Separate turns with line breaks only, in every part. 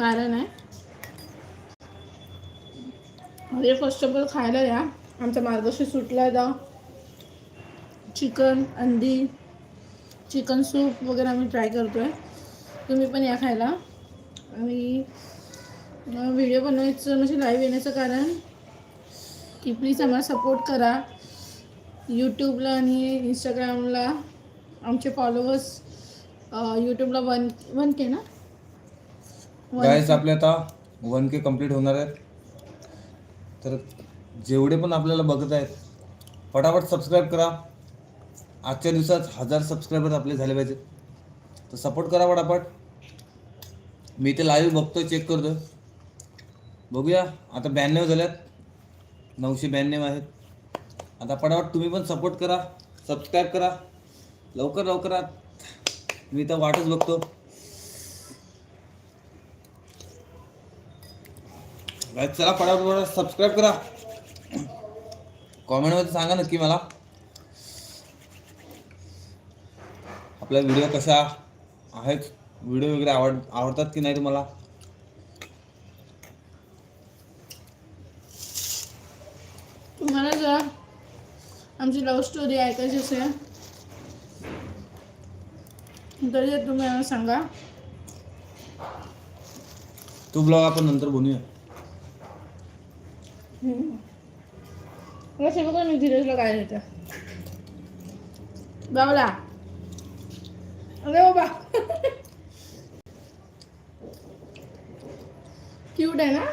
कारण आहे. म्हणजे फर्स्ट ऑफ ऑल खायला या आमचा मार्गशी सुटला जा चिकन अंडी चिकन सूप वगैरे आम्ही ट्राय करतो आहे तुम्ही पण या खायला. आणि व्हिडिओ बनवायचं म्हणजे लाईव्ह येण्याचं कारण की प्लीज आम्हाला सपोर्ट करा. यूट्यूबला आणि इंस्टाग्रामला आमचे फॉलोअर्स यूट्यूबला वन वन के ना?
गाईज आपले आता वन के कंप्लीट होणार आहेत. तर जेवढे पण आपल्याला बघत आहेत फटाफट सबस्क्राईब करा. आजच्या दिवसात हजार सबस्क्रायबर आपले झाले पाहिजे. तर सपोर्ट करा फटाफट. मी ते लाईव्ह बघतोय चेक करतोय. बघूया आता ब्याण्णव झाल्यात. नऊशे ब्याण्णव आहेत. आता फटाफट तुम्ही पण सपोर्ट करा. सबस्क्राईब करा. लवकर लवकरात मी तर वाटच बघतो. चला फटाफट फटाफट सबस्क्राईब करा. कॉमेंटमध्ये सांगा नक्की मला. आपल्या व्हिडिओ कशा आहेत? व्हिडिओ वगैरे आवड आवडतात की नाही तुम्हाला?
तुम्हाला जर आमची लव्ह स्टोरी ऐकायची असेल तरी तुम्ही सांगा.
तो ब्लॉग आपण नंतर बनवूया
कसं बघा मी धीरजला काय देते बावला अरे बाबा क्यूट आहे ना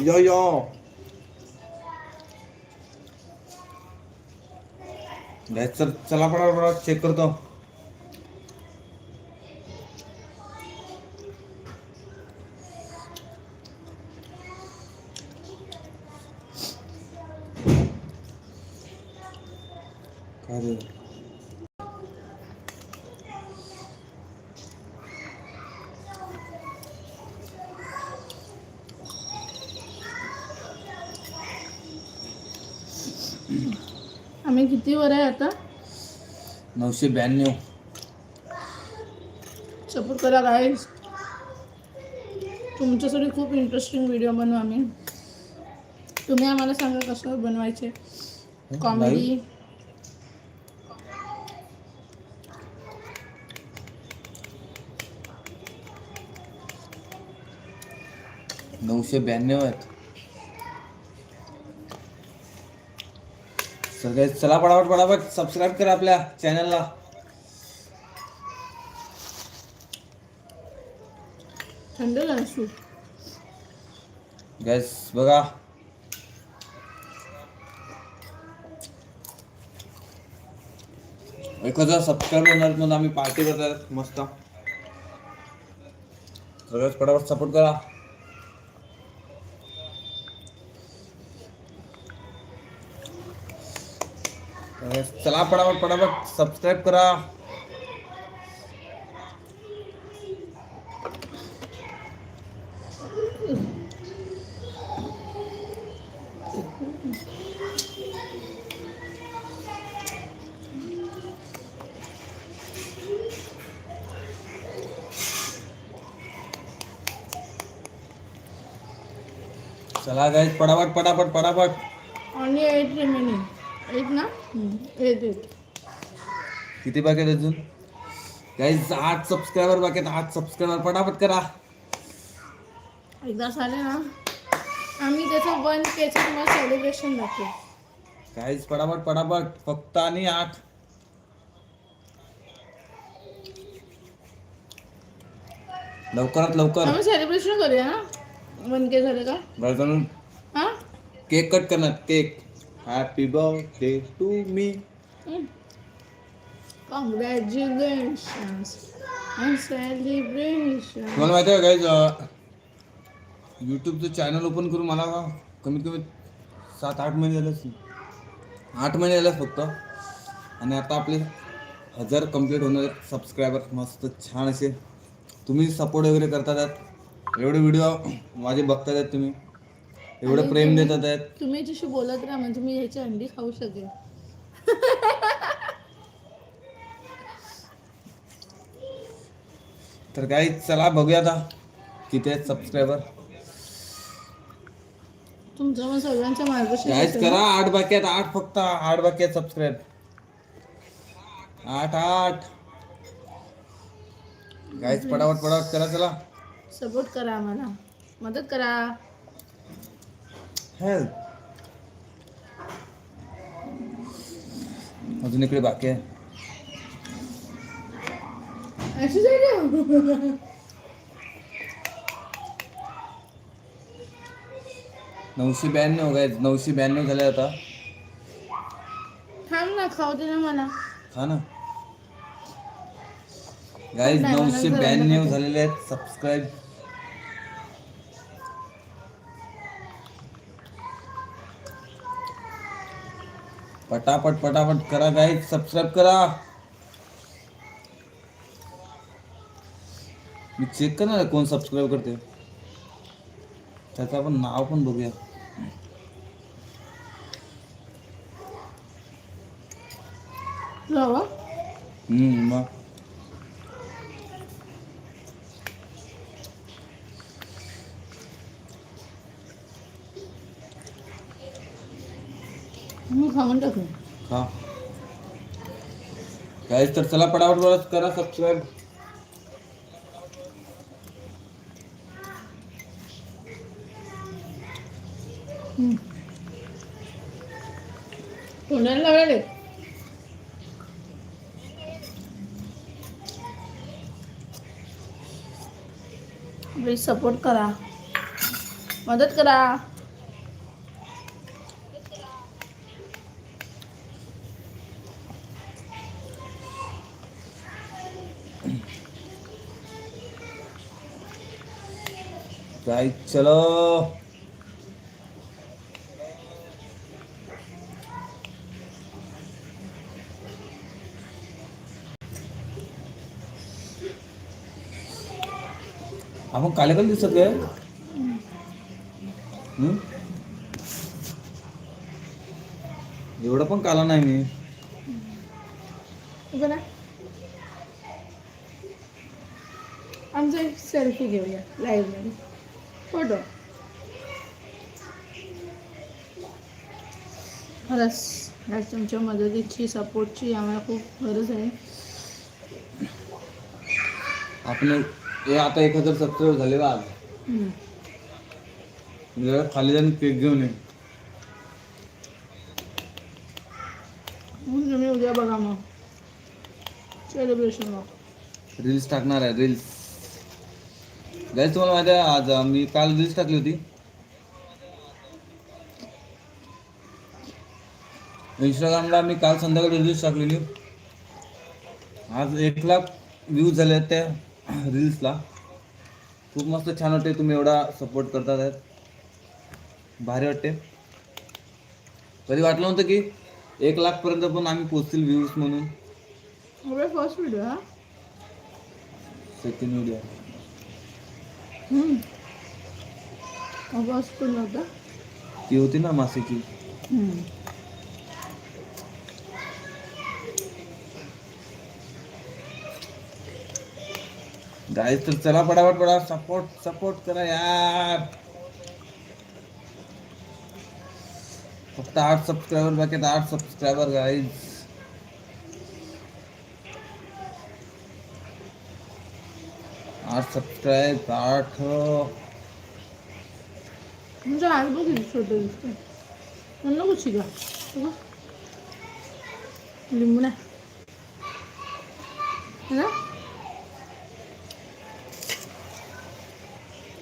यो यो नाही चल चला पडा पडा चेक करतो. काय रे?
आम्ही किती वर आहे आता?
नऊशे ब्याण्णव.
सपोर्ट करा गाईज तुमच्यासाठी खूप इंटरेस्टिंग व्हिडिओ बनवू आम्ही. तुम्ही आम्हाला सांगा कसं बनवायचे? कॉमेडी
नऊशे ब्याण्णव आहेत. सगळे चला पटापट पटापट सबस्क्राईब करा आपल्या चॅनलला
थंड
गॅस बघा. एक हजार सबस्क्राईब होणार म्हणून आम्ही पार्टी करतात मस्त. सगळ्यात पटापट सपोर्ट करा. Guys, चला पटापट पटापट सबस्क्राईब करा. चला गाईज पटापट पटापट पटापट
ओनली एट रिमेनिंग एट ना? एट एट
किती बाकी आहेत अजून? गाईज आठ सबस्क्रायबर बाकी आहेत. आठ सबस्क्रायबर पटापट करा.
एकदा झाले ना? आम्ही त्याचं वन केचं तुम्हाला सेलिब्रेशन दाखवू.
गाईज पटापट पटापट. फक्त आणि आठ. लवकरात लवकर.
आम्ही सेलिब्रेशन करूया ना? वन के झाले का? हां?
केक कट करणार. Cake happy birthday to me
celebration
तुम्हाला माहिती आहे गाईज यूट्यूबचं चॅनल ओपन करून मला कमीत कमी सात आठ महिने झाले असतील आठ महिने झाले फक्त. आणि आता आपले हजार कंप्लीट होणार सबस्क्रायबर मस्त छान असे. तुम्ही सपोर्ट वगैरे करतात. एवढे व्हिडिओ माझे बघतात तुम्ही. एवढं प्रेम देतात आहेत.
तुम्ही याच्याशी बोलत राहा म्हणजे मी ह्याची अंडी खाऊ शकेन.
तर काही चला बघूया आता किती आहेत सबस्क्रायबर
तुमचं मग सगळ्यांच्या मार्गदर्शन
काहीच
असेल
करा? आठ बाकी आहेत आठ फक्त आठ बाकी आहेत सबस्क्राईब आठ आठ. गाईच पटापट पटापट करा चला.
सपोर्ट करा आम्हाला. मदत करा.
हेल्प। अजून इकडे बाकी आहे नऊशे ब्याण्णव काय नऊशे ब्याण्णव झाले आता
थांब ना खाऊ दे ना मला
हा ना गाईज नऊशे ब्याण्णव झालेले आहेत सबस्क्राईब पटापट पटापट करा गाईज सबस्क्राईब करा. मी चेक करणार आहे कोण सबस्क्राईब करते त्याचं आपण नाव पण बघूया. हम्म, मग.
खाऊन टाकू.
हा. तर चला पटापट परत करा सबस्क्राईब
तोंडाला लागले प्लीज सपोर्ट करा. मदत करा.
गाईज चलो. आपण काले काल दिसत काय? एवढं पण काला नाही मी.
उभं आमचा एक सेल्फी घेऊया लाईव्हमध्ये. फोटो. खरंच आज तुमच्या मदतीची सपोर्टची आम्हाला खूप गरज आहे.
आपण हे आता एक हजार सबस्क्राईब झाले आज.
हम्म.
जरा खाली जाऊन केक घेऊन ये.
मग तुम्ही उद्या बघा मग. सेलिब्रेशन मग.
रील्स टाकणार आहे रील्स गाईज तुम्हाला माहिती आहे आज मी काल रील्स टाकली होती. इंस्टाग्रामला मी काल संध्याकाळी रील्स टाकलेली. आज एक लाख व्ह्यूज झाले आहेत त्या रील्सला खूप मस्त छान वाटते तुम्ही एवढा सपोर्ट करतात आहेत. भारी वाटते कधी वाटलं नव्हतं की एक लाखपर्यंत पण आम्ही पोचतील व्ह्यूज म्हणून.
फर्स्ट व्हिडिओ हा
सेकंड व्हिडिओ
फ़र्स्ट पण नव्हता
ती होती ना मासिकी गाईज तर चला पटापट पडा सपोर्ट सपोर्ट करा यार आठ सबस्क्रायबर बाकी आठ सबस्क्रायबर गाईज आठ सबस्क्राईब आठ
म्हणजे आज बघ किती छोटं दिसतं म्हणलं कुठची का बघा. लिंबू नाही है ना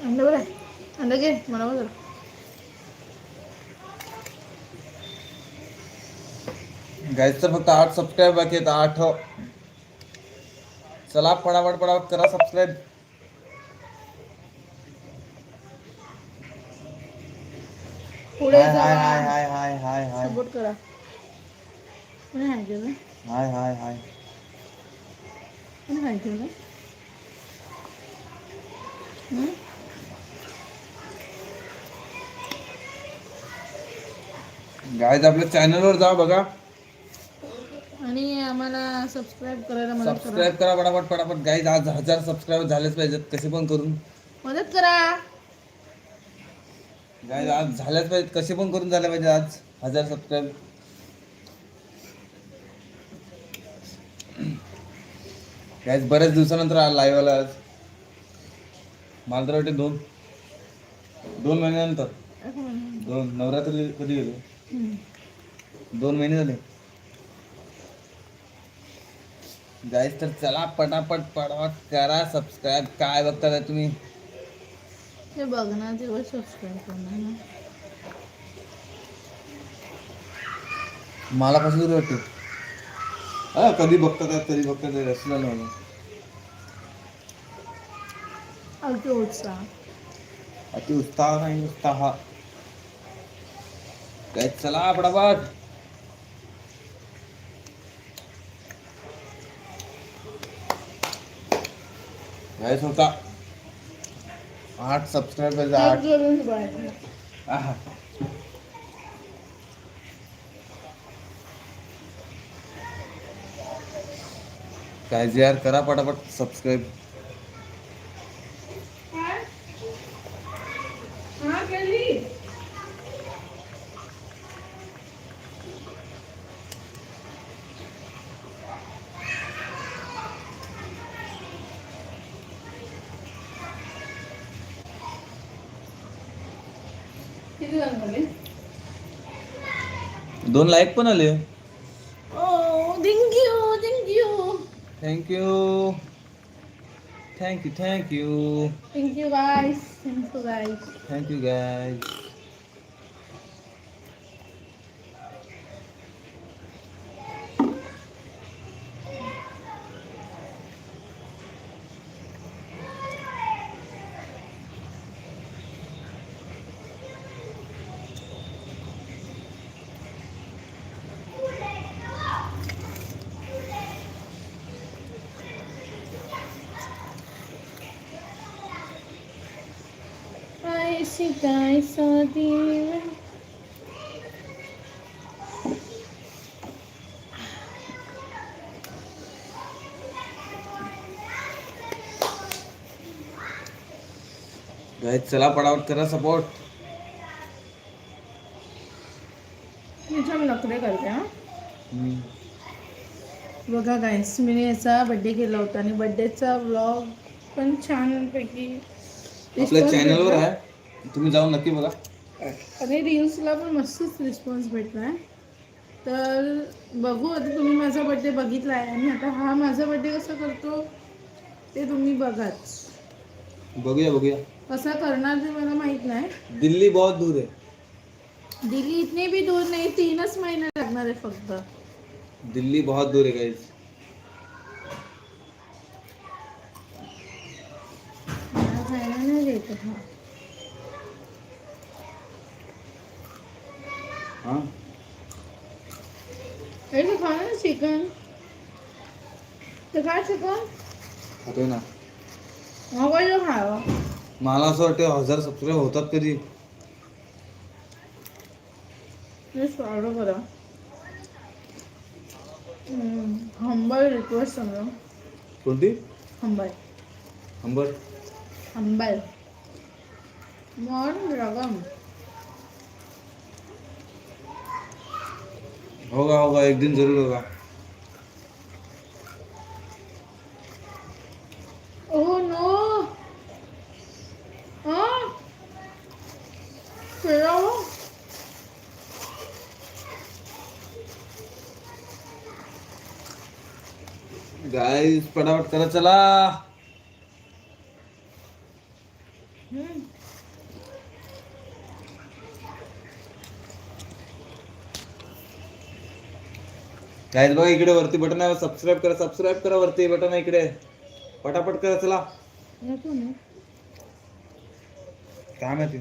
अंडा बरं आहे अंडा घे मला.
गाईजचं फक्त आठ सबस्क्राईब बाकी आहेत आठ चला पटापट पटापट करा सबस्क्राईब
पुढे
हाय हाय
जा
हाय हाय हाय हाय हाय.
सपोर्ट करा. कोणी हाय
हाय हाय
कोणी हं?
आपल्या चॅनलवर जा बघा.
आणि आम्हाला सबस्क्राईब करायला मदत करा.
सबस्क्राईब करा पटापट पटापट. गाईज आज हजार सबस्क्राईबर झालेच पाहिजेत. कसे पण करून.
मदत करा.
गाईज आज झाल्याच पाहिजे कसे पण करून झाले पाहिजे आज. हजार सबस्क्राईब गाईज बऱ्याच दिवसानंतर लाईव्ह आला आज. मला तर वाटते दोन दोन महिन्यानंतर. दोन नवरात्री कधी गेलो? दोन महिने झाले. गाईज तर चला पटापट पटापट करा सबस्क्राईब काय बघता तुम्ही?
ते बघणार तेव्हा सबस्क्राईब करणार ना.
मला कसं वाटतं. हा कधी बघतात कधी बघतात नाही
अति उत्साह.
अति उत्साह नाही उत्साह. काय चला पटापट काय होता आठ सबस्क्राईबर आठ
जरूर बघायचं.
आहा. काय जे यार करा पटापट सबस्क्राईब
हा केली किती जण झाले
दोन लाईक पण आले
thank you thank you
thank you thank you thank you
thank you guys thank you guys
thank you guy
दिल
गाय चला पटापट करा सपोर्ट
नखरे करते हा? बघा गाईस मी याचा बड्डे केला होता आणि बड्डेचा व्लॉग पण छानपैकी
आपल्या चॅनलवर. आहे. तुम्ही जाऊन नक्की बघा.
आणि रील्सला पण मस्तच रिस्पॉन्स भेटला आहे तर बघू आता तुम्ही माझा बड्डे बघितला आहे आणि आता हा माझा बड्डे कसा करतो ते तुम्ही बघाच.
बघूया बघूया.
कसा करणार ते मला माहीत नाही.
दिल्ली बहुत दूर आहे
दिल्ली इतने भी दूर नाही तीनच महिने लागणार आहे फक्त.
दिल्ली बहुत दूर है गाइस
मला खायला नाही देत हा.
हाँ?
हे खा ना चिकन तर काय चिकन
खातोय ना.
मोबाईल खावं.
मला असं वाटतं हजार सबस्क्राईब होतात कधी.
ऑर्डर करा हंबल रिक्वेस्ट समजा
कोणती?
हंबल
अंबर
हंबल मॉर्न रगम
होगा होगा एक दिन ज़रूर होगा।
Oh no. हाँ?
गाइस पटापट करा चला। गाइस बघा इकडे वरती बटन आहे. सबस्क्राईब करा सबस्क्राईब करा वरती बटन आहे इकडे. पटापट करा चला. काय माहिती?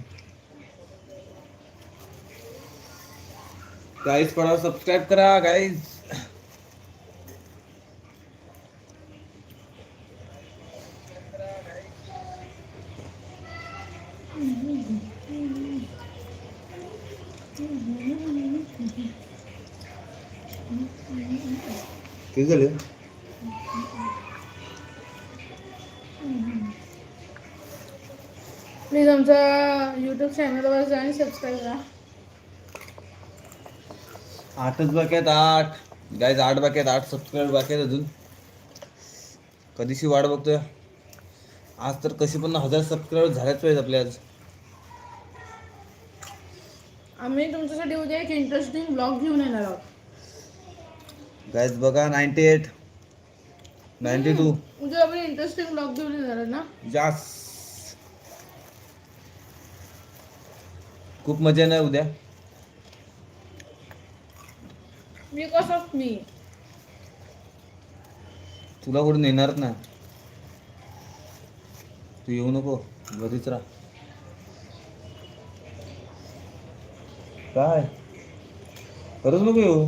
गाईज पडा सबस्क्राईब करा गाईज किती झाले
प्लीज आमच्या यूट्यूब चॅनलवर जा आणि सबस्क्राईब करा
आठच बाकी आहेत आठ गाईज आठ बाकी आहेत आठ सबस्क्राईब बाकी आहेत अजून कधीशी वाट बघतोय आज तर कशी पण हजार सबस्क्राईब झाल्याच पाहिजे आपले आज
आम्ही तुमच्यासाठी उद्या एक इंटरेस्टिंग ब्लॉग घेऊन येणार आहोत
गाईज बघा नाईन्टी एट नाईन्टी टू
उद्या आपण इंटरेस्टिंग ब्लॉग घेऊन येणार ना.
जास खूप मजा येणार उद्या.
बिकॉज ऑफ मी.
तुला कुठून येणारच नाही तू येऊ नको घरीच राहा. काय? खरंच नको येऊ?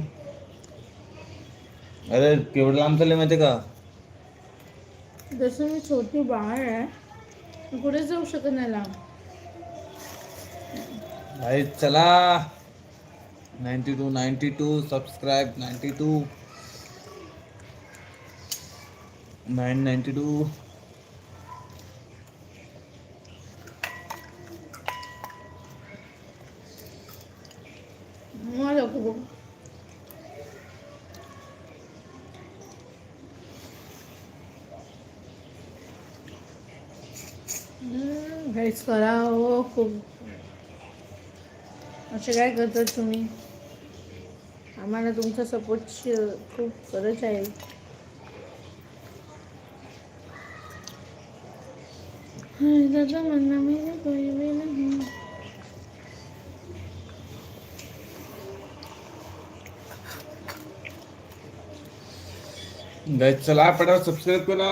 अरे केवढं लांब चालले माहिती का?
जसं मी छोटी बाळ आहे मी कुठेच जाऊ शकत नाही लांब.
भाई चला. Ninety two ninety two subscribe ninety two. Nine ninety two
माझं खूप करा हो खूप. असे काय करतात तुम्ही? आम्हाला तुमचा सपोर्टची खूप गरज आहे. दादा म्हणणं मी नहीं.
चला पटापट सबस्क्राईब करा.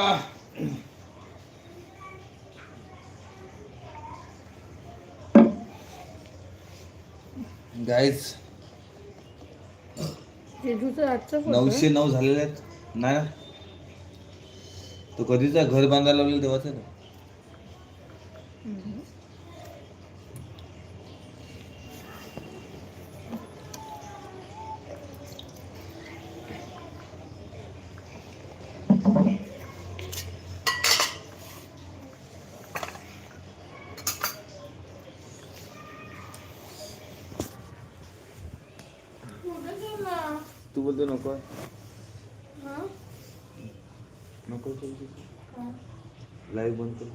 गाईज. नऊशे नऊ झालेले आहेत. नाही ना? तो कधीचा घर बांधायला लावलेलं तेव्हाच आहे ना? तू बोलतो नको
हा?
नको
हा.
लाईव्ह बंद कर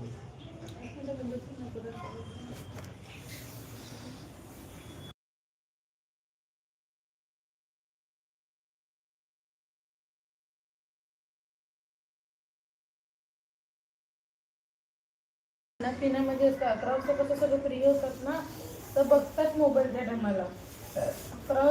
असतं अकरा वाजता कसं सगळं फ्री होतात ना तर बघतात मोबाईल त्या टायमाला अकरा